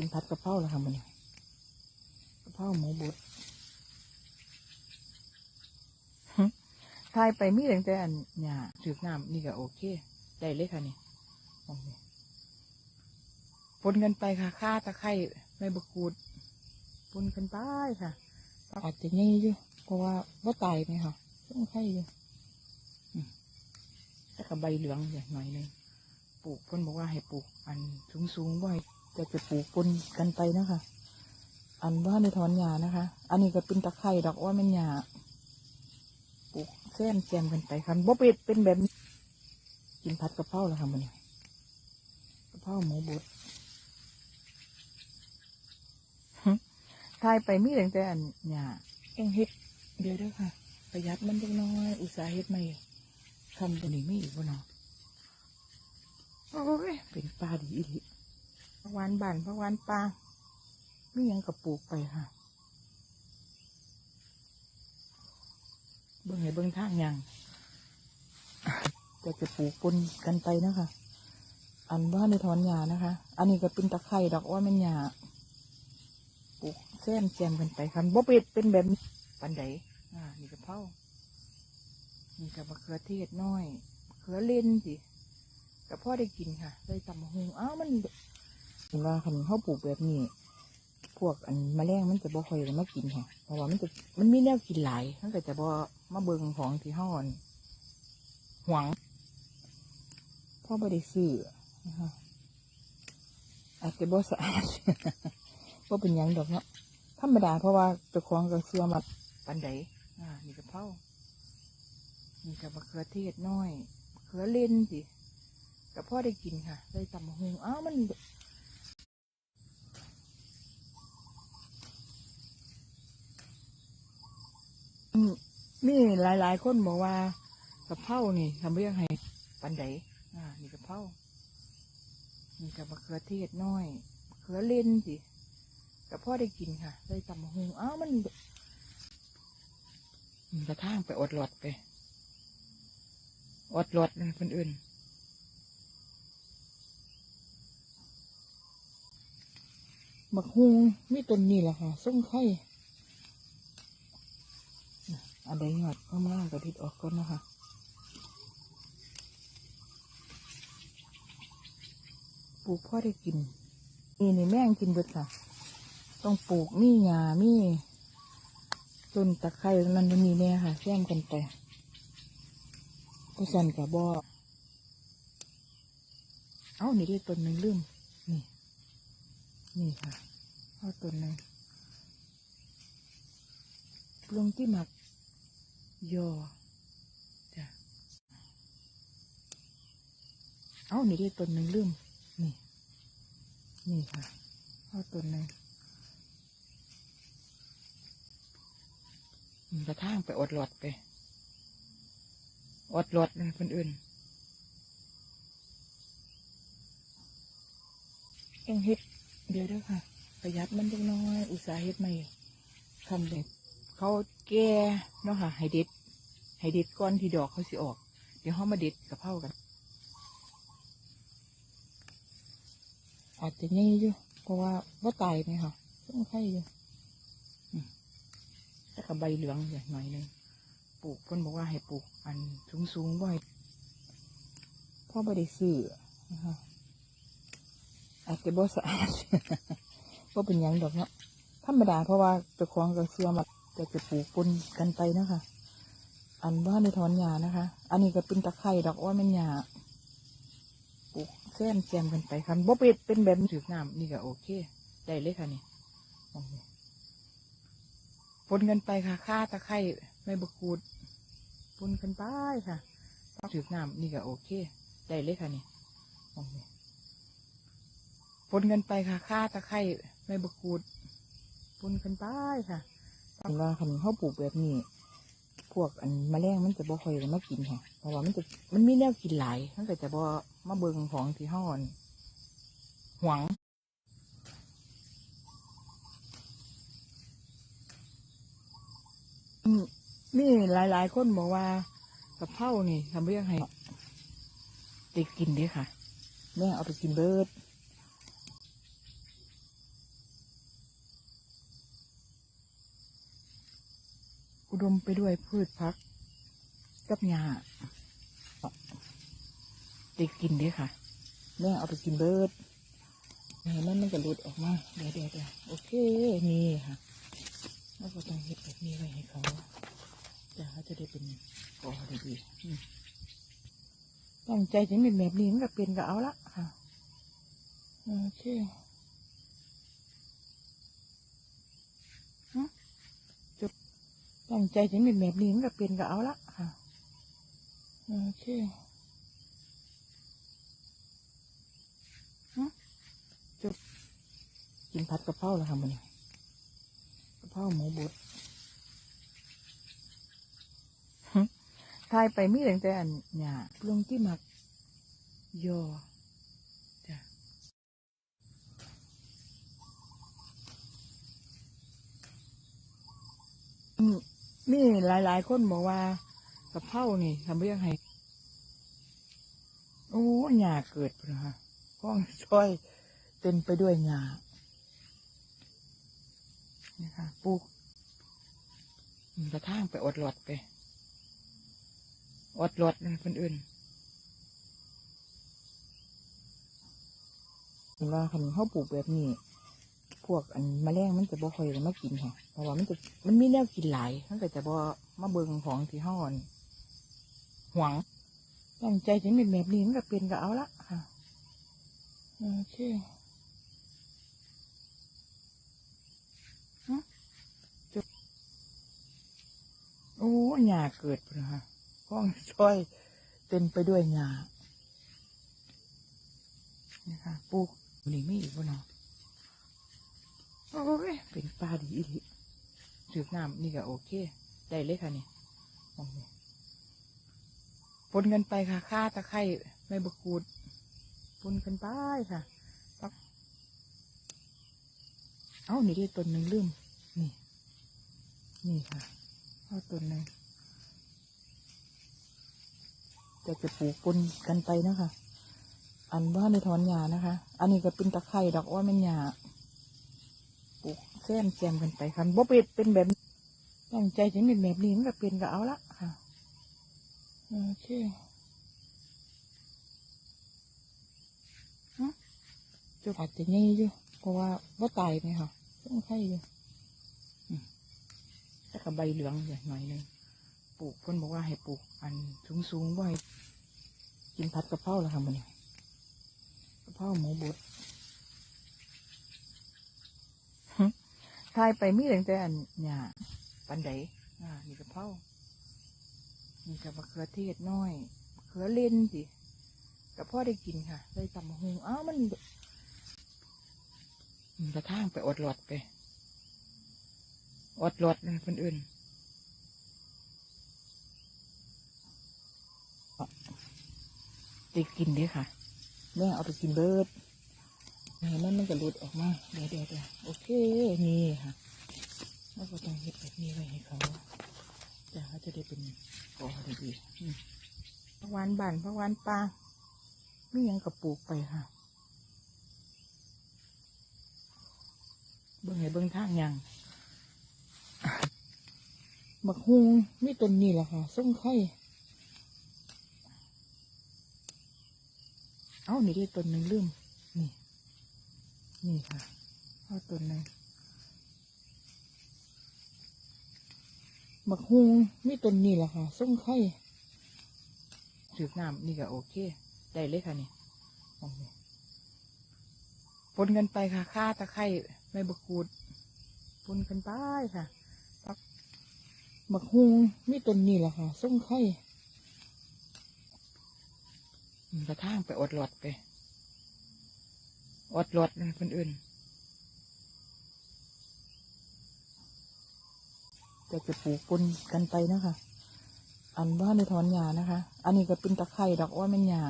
กินผัดกะเพราแล้วค่ะมันกะเพราหมูบดทายไปมีตั้งแต่อันหยาถือน้ำนี่ก็โอเค ได้เลยค่ะนี่มองนี่ปนกันไปค่ะค่าตะไคร้ใบบกูดปนกันไปค่ะอาจจะงี้อยู่เพราะว่าว่าตายไหมค่ะต้องไข่อยู่แต่กับใบเหลืองอย่างหน่อยนึงปลูกเพิ่นบอกว่าให้ปลูกอันสูงสูงๆไว้ จะจะปลูกปนกันไปนะคะ อันว่าในถอนหญ้านะคะ อันนี้ก็เป็นตะไคร่ดอกว่ามันหญ้าปลูกแซมแจมกันไปคันบ่เป็ดเป็นแบบนี้กินผัดกะเพราแล้วค่ะมันกะเพราหมูบดทายไปมีตั้งแต่อันหญ้าเองเฮ็ดเดี๋ยวด้อค่ะ ประหยัดมันจักน้อย อุตสาห์เฮ็ดไม่ทำตัวนี้ไม่อีกบ่เนาะโอ้ยเป็นปลาดีอี หลีพักหวานบานพักหวานปลาไม่ยังกับปลูกไปค่ะเบิ่งให้เบิ่งทางยังจะจะปลูกปนกันไปนะคะ อันว่าในถอนหญ้านะคะ อันนี้ก็เป็นตะไคร่ดอกว่ามันหญ้าปลูกแซมแจมกันไปคันบ่เป็ดเป็นแบบปันไดอ่า นี่กะเพรานี่กับมะเขือเทศน้อยมะเขือเล่นสิแต่พ่อได้กินค่ะได้ตำมะฮุงอ้าวมัน เห็นว่าคันเขาปลูกแบบนี้ พวกอันมแมลงมันจะบ่ค่อยมากินค่ะ เพราะว่ามันจะมันมีแนวกินหลายมันก็จะบ่มาเบิงของที่ห้อนหวังพ่อบ่ได้ซื้อนะคะอาจจะบ่สะอาดบ่เป็นยังดอกเนาะธรรมดาเพราะว่าเจ้าของก็เชื่อมาปันใดอ่านี่กะเพรานี่กับมะเขือเทศน้อยเขือเล่นสิแต่พ่อได้กินค่ะ ได้ตำมะฮงอ้าวมัน มีหลาย ๆ คนบอกว่ากะเพรานี่ทำเรื่องให้ปันไดอ่านี่กะเพรานี่กับมะเขือเทศน้อยมะเขือเล่นสิแต่พ่อได้กินค่ะได้ตำมะฮงอ้าวมันมันกระทั่งไปอดหลอดไป อดหลอดเลยคนอื่นบักฮุงมีต้นนี้แหละค่ะส้มไข่ อันใดหยอดข้างล่างกระดิดออกก่อนนะคะปลูกพ่อได้กินนี่ในแม่งกินเบิดค่ะ ต้องปลูกมีหญ้ามีต้นตะไคร้นั่นมันมีแน่ค่ะแซมกันไปก็สั่นกับบอเอ้านี่ได้ต้นหนึ่งลืมนี่ นี่ค่ะเอาตัวหนึ่งลงที่หมัก ยอจ้ะเอานี่ได้ตัวหนึ่งลืมนี่ นี่ค่ะเอาตัวหนึ่งมันกระทั่งไปอดหลอดไป อดหลอดเลยคนอื่นเองเฮ็ดเดี๋ยวเด้อค่ะ ประหยัดมันจักน้อย อุตสาห์เฮ็ดไม่ทำเด็ก เขาแก่เนาะค่ะให้เด็ดให้เด็ดก้อนที่ดอกเขาสิออก เดี๋ยวเขามาเด็ดกับเผากัน อาจจะงี้อยู่เพราะว่าว่าตายไหมค่ะต้องไข่อยู่อืมแต่กับใบเหลืองอย่างหน่อยหนึ่งปลูกเพิ่นบอกว่าให้ปลูกอันสูงสูงๆไว้พ่อไม่ได้ซื้อนะคะอาจจะบ่สะอาดว่าเป็นยังดอกเนาะธรรมดาเพราะว่าเจ้าของก็เชื่อมา จะจะปลูกปนกันไปนะคะ อันว่าในถอนหญ้านะคะ อันนี้ก็เป็นตะไคร่ดอกว่ามันหญ้าปลูกแซมแจมกันไปคันบ่เป็ดเป็นแบบถือน้ำนี่ก็โอเค ได้เลยค่ะนี่ปนกันไปค่ะค่าตะไคร่ไม่บกูดปนกันไปค่ะถือน้ำนี่ก็โอเค ได้เลยค่ะนี่ปนกันไปค่ะค่าตะไคร่ไม่บกูดปนกันไปค่ะ เห็นว่าคันเขาปลูกแบบนี้ พวกอันมแมลงมันจะบ่ค่อยมากินค่ะเพราะว่ามันจะมันมีแนวกินหลายมันก็จะบ่มาเบิงของที่ห้อนหวังอืมมีหลาย ๆ คนบอกว่ากะเพรานี่ทำเรื่องให้ได้กินด้อค่ะ แม่เอาไปกินเบิด ดมไปด้วยพืชพัก กับหญ้าได้กินด้ค่ะ แม่เอาไปกินเบิดเห็นมันมันจะหลุดออกมา เดี๋ยวเดี๋ยวเดี๋ยวโอเค นี่ค่ะแล้วก็ต้องเฮ็ดแบบนี้ไว้ให้เขาแต่เขาจะได้เป็นกอดดีตั้งใจจะเป็นแบบนี้มันก็เป็นก็เอาละค่ะ โอเคฮะจบ ตั้งใจจะเป็นแบบนี้มันก็เป็นก็เอาละค่ะ โอเคฮะจบกินผัดกะเพราแล้วค่ะมันกะเพราหมูบดทายไปมีตั้งแต่อันเนี่ยลงที่มักยอจ้ะอืม มีหลายๆ คนบอกว่ากะเพรานี่ทำเรื่องให้ โอ้หญ้าเกิดนะคะห้องซอยเต็มไปด้วยหญ้านี่ค่ะปลูกกระทั่งไปอดหลอดไป อดรถนะคนอื่นเห็นว่าคันเขาปลูกแบบนี้ พวกอันแมลงมันจะบ่ค่อยมากินค่ะเพราะว่ามันจะมันมีแนวกินหลายมันก็จะบ่มาเบิ่งของที่ห้อนหวังตั้งใจจะเป็นแบบนี้มันก็เป็นก็เอาละค่ะโอเคโอ้หญ้าเกิดพุ่นนะคะห้องซอยเต็มไปด้วยหญ้านี่ค่ะปลูกนี่ไม่อีกบ่เนาะ โอ้ย เป็นปลาดีอีสืบน้ำนี่ก็โอเค ได้เลยค่ะนี่มองนี่ปนกันไปค่ะข้าตะไคร้ใบบกูดปนกันไปค่ะปักเอ้านี่ได้ต้นหนึ่งลืม นี่ นี่ค่ะเอาต้นหนึ่งจะจะปลูกปนกันไปนะคะอันว่าในถอนหญ้านะคะ อันนี้ก็เป็นตะไคร่ดอกอ้อแม่นหญ้า ปลูกแซมแจมกันไปคันบ่เป็ดเป็นแบบตั้งใจจะเป็นแบบนี้มันก็เป็นก็เอาละค่ะโอเคฮะจะอาจจะง่ายอยู่เพราะว่าว่าตายไหมค่ะต้องไข่อยู่แต่กับใบเหลืองอย่างหน่อยนึงปลูกเพิ่นบอกว่าให้ปลูกอันสูงสูงๆบ่ให้กินผัดกะเพราแล้วค่ะมันกะเพราหมูบด ทายไปมีตั้งแต่อันเนี่ยปันไดอ่านี่กะเพรานี่กับมะเขือเทศน้อยมะเขือเล่นสิกับพ่อได้กินค่ะ ได้ตำมะฮุงอ้าวมันมันกระทั่งไปอดหลอดไป อดหลอดนะคนอื่นได้กินด้อค่ะ แม่เอาไปกินเบิด เห็นมันมันจะหลุดออกมา เดี๋ยวเดี๋ยวเดี๋ยวโอเค นี่ค่ะแล้วก็ต้องเฮ็ดแบบนี้ไว้ให้เขาแต่เขาจะได้เป็นกอได้ดีอืมพักวานบานพักวานปลาไม่ยังกับปลูกไปค่ะ เบิ่งให้เบิ่งทางยังบักฮุงนี่ต้นนี้แหละค่ะส้มไข่เอ้านี่ได้ต้นหนึ่งลืม นี่ค่ะเอาต้นนึ่งบักฮุงนี่ต้นนี้แหละค่ะส้มไข่สืบน้ำนี่ก็โอเค ได้เลยค่ะนี่มองนี่ปนกันไปค่ะข้าตะไคร้ใบบกูดปนกันไปค่ะปักบักฮุงนี่ต้นนี้แหละค่ะส้มไข่กระทั่งไปอดหลอดไป อดหลอดนะคนอื่นจะจะปลูกปนกันไปนะคะ อันว่าในถอนหญ้านะคะ อันนี้ก็เป็นตะไคร่ดอกอ้อยแม่นหญ้า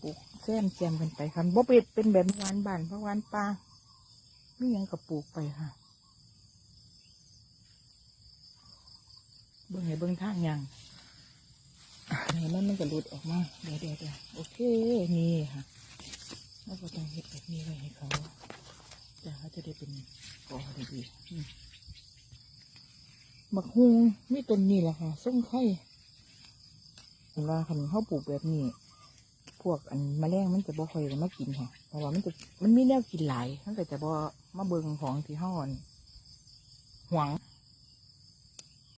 ปลูกแซมแจมกันไปคันบ่เป็ดเป็นแบบหวานบานเพราะหวานปลาไม่ยังกับปลูกไปค่ะ เบิ่งให้เบิ่งทางยังเห็นมันมันจะหลุดออกมาเดี๋ยวเดี๋ยวเดี๋ยวโอเค นี่ค่ะ แล้วก็ต้องเฮ็ดแบบนี้ไว้ให้เขาแต่เขาจะได้เป็นกอได้ดีอืมบักฮุงมีต้นนี้แหละค่ะส้มไข่เห็นว่าคันเขาปลูกแบบนี้ พวกอันแมลงมันจะบ่ค่อยมากินค่ะ เพราะว่ามันจะมันมีแนวกินหลายมันก็จะบ่มาเบิงของที่ห้อนหวัง